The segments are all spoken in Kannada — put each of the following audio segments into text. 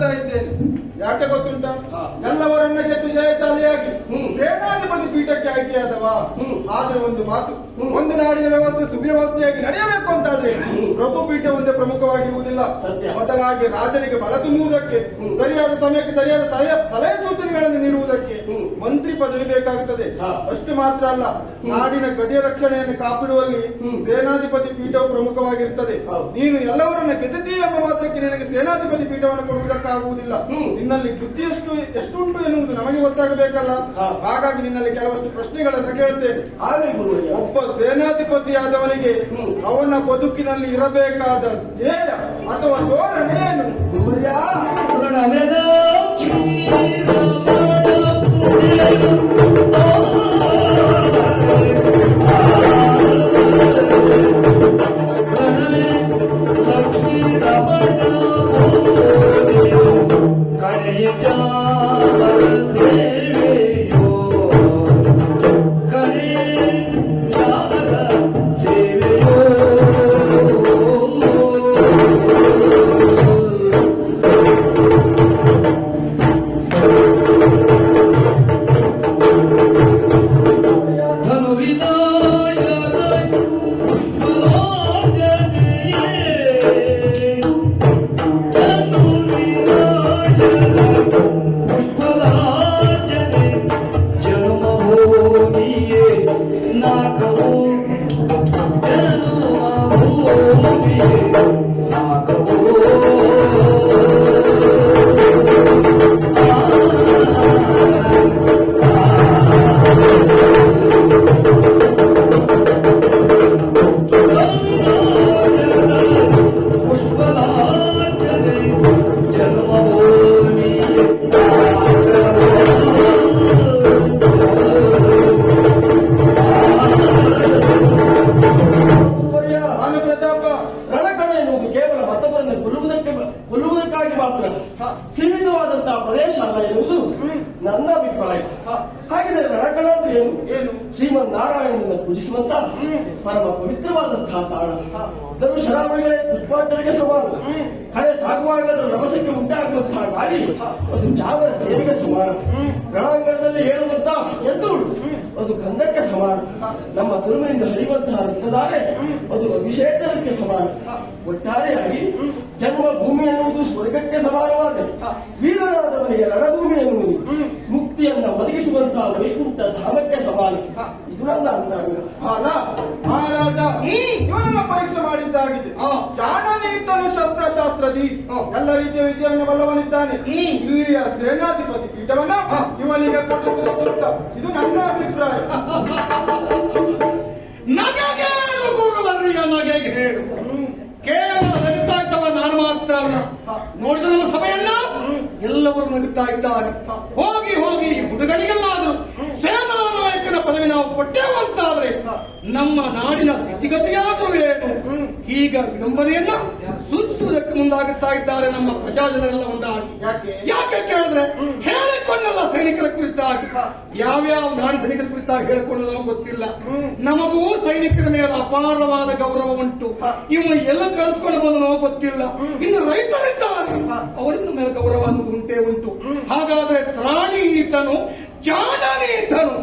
ಹೇಳ್ತಾ ಇದ್ದೇನೆ ಯಾಕೆ ಗೊತ್ತುಂಟಾ? ಎಲ್ಲವರನ್ನ ಗೆದ್ದು ಜಯಶಾಲಿಯಾಗಿ ಸೇನಾಧಿಪತಿ ಪೀಠಕ್ಕೆ ಆಯ್ಕೆಯಾದವಾ ಆದ್ರೆ ಒಂದು ಮಾತು ಒಂದು ನಾಡಿನ ವ್ಯವಸ್ಥೆ ಸುವ್ಯವಸ್ಥೆಯಾಗಿ ನಡೆಯಬೇಕು ಅಂತಾದ್ರೆ ಪ್ರಭು ಪೀಠ ಒಂದೇ ಪ್ರಮುಖವಾಗಿರುವುದಿಲ್ಲ. ಬದಲಾಗಿ ರಾಜನಿಗೆ ಬಲ ತುಂಬುವುದಕ್ಕೆ ಸರಿಯಾದ ಸಮಯಕ್ಕೆ ಸರಿಯಾದ ಸಲಹೆ ಸೂಚನೆಗಳನ್ನು ನೀಡುವುದಕ್ಕೆ ಮಂತ್ರಿ ಪದವಿ ಬೇಕಾಗುತ್ತದೆ ಅಷ್ಟು ಮಾತ್ರ ಅಲ್ಲ ನಾಡಿನ ಗಡಿಯ ರಕ್ಷಣೆಯನ್ನು ಕಾಪಿಡುವಲ್ಲಿ ಸೇನಾಧಿಪತಿ ಪೀಠವು ಪ್ರಮುಖವಾಗಿರುತ್ತದೆ ನೀನು ಎಲ್ಲವರನ್ನ ಗೆದ್ದಿ ಎಂಬ ಮಾತ್ರಕ್ಕೆ ನಿನಗೆ ಸೇನಾಧಿಪತಿ ಪೀಠವನ್ನು ಕೊಡುವುದಕ್ಕಾಗುವುದಿಲ್ಲ ನಿನ್ನಲ್ಲಿ ಬುದ್ಧಿ ಎಷ್ಟು ಎಷ್ಟುಂಟು ಎನ್ನುವುದು ನಮಗೆ ಗೊತ್ತಾಗಬೇಕಲ್ಲ ಹಾಗಾಗಿ ನಿನ್ನಲ್ಲಿ ಕೆಲವಷ್ಟು ಪ್ರಶ್ನೆಗಳನ್ನು ಗುರುವರಿಯ ಒಬ್ಬ ಸೇನಾಧಿಪತಿ ಆದವನಿಗೆ ಅವನ ಬದುಕಿನಲ್ಲಿ ಇರಬೇಕಾದ ಧ್ಯೇಯ ಅಥವಾ ಧೋರಣೆ ಏನು ರಣಕಣ ಎನ್ನುವುದು ಕೇವಲ ಮತ್ತೊಬ್ಬರನ್ನು ಕೊಲ್ಲುವುದಕ್ಕೆ ಕೊಲ್ಲುವುದಕ್ಕಾಗಿ ಮಾತ್ರ. ಸೀಮಿತವಾದಂತಹ ಪ್ರದೇಶ ಅಲ್ಲ ಎನ್ನುವುದು ನನ್ನ ಅಭಿಪ್ರಾಯ. ಹಾಗಿದ್ರೆ ಅಂದ್ರೆ ಏನು? ಏನು? ಶ್ರೀಮನ್ ನಾರಾಯಣನನ್ನು ಪೂಜಿಸುವಂತ ಪರಮ ಪವಿತ್ರವಾದಂತಹ ತಾಣ. ಧನು ಶರಾವಳಿಗಳೇ ಪುಷ್ಪಾಂಜಲಿಗೆ ಸಮಾನ. ಕಳೆ ಸಾಗುವಾಗ ಅದರ ರಭಸಕ್ಕೆ ಉಂಟಾಗುವಂತಹ ಗಾಳಿ. ಅದು ಜಾವರ ಸೇವೆಗೆ ಸಮಾನ. ರಣಾಂಗಣದಲ್ಲಿ ಹೇಳುವಂತ ಎದ್ದುಳು ಅದು ಗಂಧಕ್ಕೆ ಸಮಾನ. ನಮ್ಮ ತುರುಮಿನಿಂದ ಹರಿಯುವಂತಹ ರಕ್ತದಾರೆ ಅದು ಅಭಿಷೇಕಕ್ಕೆ ಸಮಾನ. ಒಟ್ಟಾರೆಯಾಗಿ ಜನ್ಮ ಭೂಮಿ ಎನ್ನುವುದು ಸ್ವರ್ಗಕ್ಕೆ ಸಮಾನವಾದ. ವೀರನಾದವನಿಗೆ ರಣಭೂಮಿ ಎನ್ನುವುದು ಮುಕ್ತಿಯನ್ನ ಒದಗಿಸುವಂತಹ ವೈಕುಂಠ ಧಾಮಕ್ಕೆ ಸಮಾನ. ಇದು ನನ್ನ ಅಂತರಂಗ ಶಸ್ತ್ರಶಾಸ್ತ್ರದಿ ಎಲ್ಲ ರೀತಿಯ ವಿದ್ಯೆಯನ್ನು ಬಲ್ಲವನಿದ್ದಾನೆ. ಇಲ್ಲಿಯ ಸೇನಾಧಿಪತಿ ಪೀಠವನ್ನ ಇವನಿಗೆ ಇದು ನನ್ನ ಅಭಿಪ್ರಾಯ. ಗುರುವರ್ಯ ಕೇವಲ ನಗುತ್ತಾ ಇದ್ದವ ನಾನು ಮಾತ್ರ ಅಲ್ಲ. ನೋಡಿದ ನಮ್ಮ ಸಭೆಯನ್ನ? ಎಲ್ಲವರು ನಗುತ್ತಾ ಇದ್ದಾರೆ ಹೋಗಿ ಹೋಗಿ ಈ ಹುಡುಗನಿಗೆಲ್ಲಾದ್ರೂ ಸೇನಾ ನಾಯಕನ ಪದವಿ ನಾವು ಕೊಟ್ಟೇವಂತಾದ್ರೆ ನಮ್ಮ ನಾಡಿನ ಸ್ಥಿತಿಗತಿಯಾದರೂ ಏನು? ಈಗ ವಿಡಂಬನೆಯನ್ನ ಸೂಚಿಸುವುದಕ್ಕೆ ಮುಂದಾಗುತ್ತಾ ಇದ್ದಾರೆ ನಮ್ಮ ಪ್ರಜಾಜನರೆಲ್ಲ ಒಂದಾಗಿ. ಯಾಕೆ? ಕೇಳಿದ್ರೆ ಹೇಳಿಕೊಂಡಲ್ಲ ಸೈನಿಕರ ಕುರಿತಾಗಿ. ಯಾವ್ಯಾವ ನಾಡಿ ಸೈನಿಕರ ಕುರಿತಾಗಿ ಹೇಳಿಕೊಳ್ಳಲು ಗೊತ್ತಿಲ್ಲ. ನಮಗೂ ಸೈನಿಕರ ಮೇಲೆ ಅಪಾರವಾದ ಗೌರವ ಉಂಟು. ಇವು ಎಲ್ಲ ಕಲ್ತ್ಕೊಂಡು ಬಂದನೋ ಗೊತ್ತಿಲ್ಲ. ಇನ್ನು ರೈತರಿದ್ದಾರೆ. ಅವರಿಂದ ಮೇಲೆ ಗೌರವ ಅನ್ನೋದು ಉಂಟೇ ಉಂಟು. ಹಾಗಾದ್ರೆ ತ್ರಾಣಿ ಈತನು ಜಾಣನೀತನು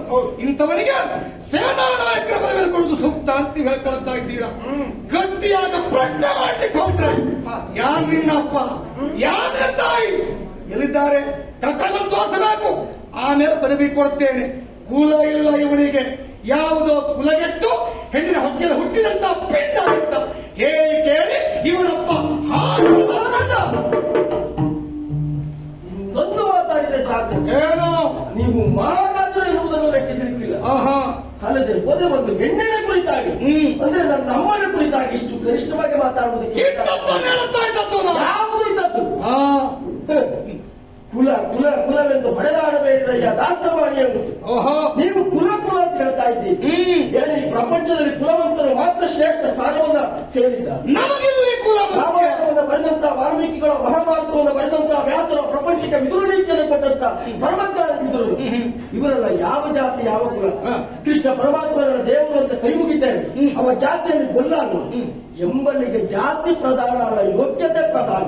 ಇಂಥವನಿಗೆ ಸೇನಾ ನಾಯಕರ ಮೇಲೆ ಕೊಡುವುದು ಸೂಕ್ತ ಅಂತ ಹೇಳ್ಕೊಳ್ತಾ ಇದ್ದೀರಾ. ಗಟ್ಟಿಯಾದ ಪ್ರಶ್ನೆ ಮಾಡ್ಲಿಕ್ಕೆ ಹೋಗ್ರೆ ಯಾರು ನಿನ್ನ ಅಪ್ಪ ಯಾರ ತಾಯಿ? ಎಲ್ಲಿದ್ದಾರೆ? ಕಟ್ಟನ್ನು ತೋರಿಸಬೇಕು. ಆಮೇಲೆ ಬರಬಿ ಕೊಡ್ತೇನೆ ಕೂಲ ಇಲ್ಲ ಇವನಿಗೆ. ಯಾವುದೋ ಕುಲಗೆಟ್ಟು ಹೆಣ್ಣಿನ ಹೊಟ್ಟೆಯ ಹುಟ್ಟಿದಂತ ಪಿಂಡ ಹೇಳಿ ಕೇಳಿ ಇವನಪ್ಪ. ಒಂದು ಮಾತಾಡಿದ ಏನು? ನೀವು ಮಹಾರಾಜರು ಇರುವುದನ್ನು ಲೆಕ್ಕಿಸಲಿಕ್ಕಿಲ್ಲ. ಆಹಾ. ಅಲ್ಲದೆ ಹೋದ್ರೆ ಒಂದು ಹೆಣ್ಣಿನ ಕುರಿತಾಗಿ. ಅಂದ್ರೆ ನನ್ನ ಕುರಿತಾಗಿ ಮಾತಾಡುವುದಕ್ಕೆ. ಯಾವುದು ಇದ್ದದ್ದು. ಕುಲ ಕುಲ ಕುಲವೆಂದು ಹೊಡೆದಾಡಬೇಡಿದಯ್ಯ ದಾಸವಾಣಿ ಎಂಬುದು. ನೀವು ಕುಲ ಕುಲ ಅಂತ ಹೇಳ್ತಾ ಇದ್ದೀರಿ. ಏನು ಈ ಪ್ರಪಂಚದಲ್ಲಿ ಕುಲವಂತರು ಮಾತ್ರ ಶ್ರೇಷ್ಠ ಸ್ಥಾನವನ್ನ ಸೇರಿದ. ನಮಗಿಲ್ಲಿ ಕುಲ ಮುಖ್ಯ ರಾಮಾಯಣವನ್ನು ಬರೆದಂತ ವಾಲ್ಮೀಕಿಗಳ ಮಹಾಭಾರತವನ್ನು ಬರೆದಂತ ವ್ಯಾಸರ ಪ್ರಪಂಚಕ್ಕೆ ಮಿದುರು ನೀತಿಯನ್ನು ಕೊಟ್ಟಂತ ಪರಮಜ್ಞಾನ ಮಿದುರು ಇವರೆಲ್ಲ ಯಾವ ಜಾತಿ ಯಾವ ಕುಲ? ಕೃಷ್ಣ ಪರಮಾತ್ಮನ ದೇವರು ಅಂತ ಕೈ ಮುಗಿತೇವೆ. ಅವ ಜಾತಿಯಲ್ಲಿ ಕೊಲ್ಲ ಅಲ್ವ ಎಂಬಲ್ಲಿಗೆ ಜಾತಿ ಪ್ರಧಾನ ಅಲ್ಲ ಯೋಗ್ಯತೆ ಪ್ರಧಾನ.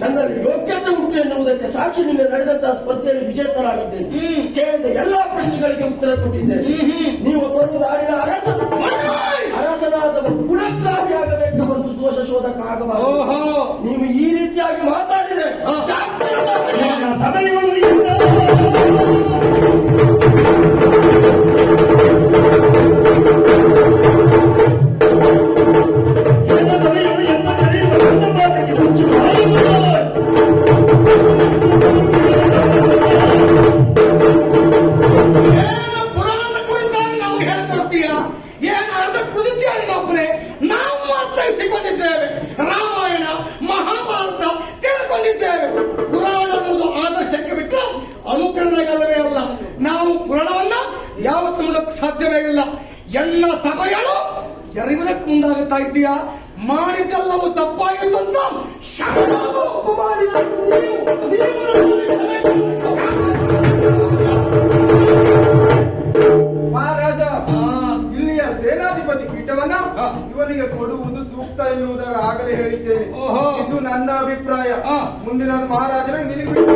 ನನ್ನಲ್ಲಿ ಯೋಗ್ಯತೆ ಉಂಟು ಎನ್ನುವುದಕ್ಕೆ ಸಾಕ್ಷಿ ನಿನ್ನೆ ನಡೆದಂತಹ ಸ್ಪರ್ಧೆಯಲ್ಲಿ ವಿಜೇತರಾಗಿದ್ದೇನೆ. ಕೇಳಿದ ಎಲ್ಲಾ ಪ್ರಶ್ನೆಗಳಿಗೆ ಉತ್ತರ ಕೊಟ್ಟಿದ್ದೇನೆ. ನೀವು ಬರುವುದು ಆಡಿನ ಅರಸನ. ಅರಸನಾದ ಕುಲಕ್ಕಾಗಿ ಆಗಬೇಕು ಒಂದು ದೋಷ ಶೋಧಕ ಆಗಬಾರದು ನೀವು ಈ ರೀತಿಯಾಗಿ ಮಾತಾಡಿದ್ರೆ ನಾವು ಪುರಾಣವನ್ನ ಯಾವತ್ತು ನೋಡಕ್ಕೆ ಸಾಧ್ಯವೇ ಇಲ್ಲ. ಎಲ್ಲ ಸಭೆಗಳು ಜರಿಯುವುದಕ್ಕೆ ಮುಂದಾಗುತ್ತಾ ಇದ್ದೀಯಾ? ಮಾಡಿದ್ದೆಲ್ಲವೂ ತಪ್ಪಾಯಿತು ಅಂತ ತಪ್ಪು ಮಾಡಿದ. ಮಹಾರಾಜ ಇಲ್ಲಿಯ ಸೇನಾಧಿಪತಿ ಪೀಠವನ್ನ ಇವನಿಗೆ ಕೊಡುವುದು ಸೂಕ್ತ ಎನ್ನುವುದರ ಆಗಲೇ ಹೇಳಿದ್ದೇನೆ. ಓಹೋ. ಇದು ನನ್ನ ಅಭಿಪ್ರಾಯ. ಹಾ. ಮುಂದಿನ ಮಹಾರಾಜನ ನಿನಗೆ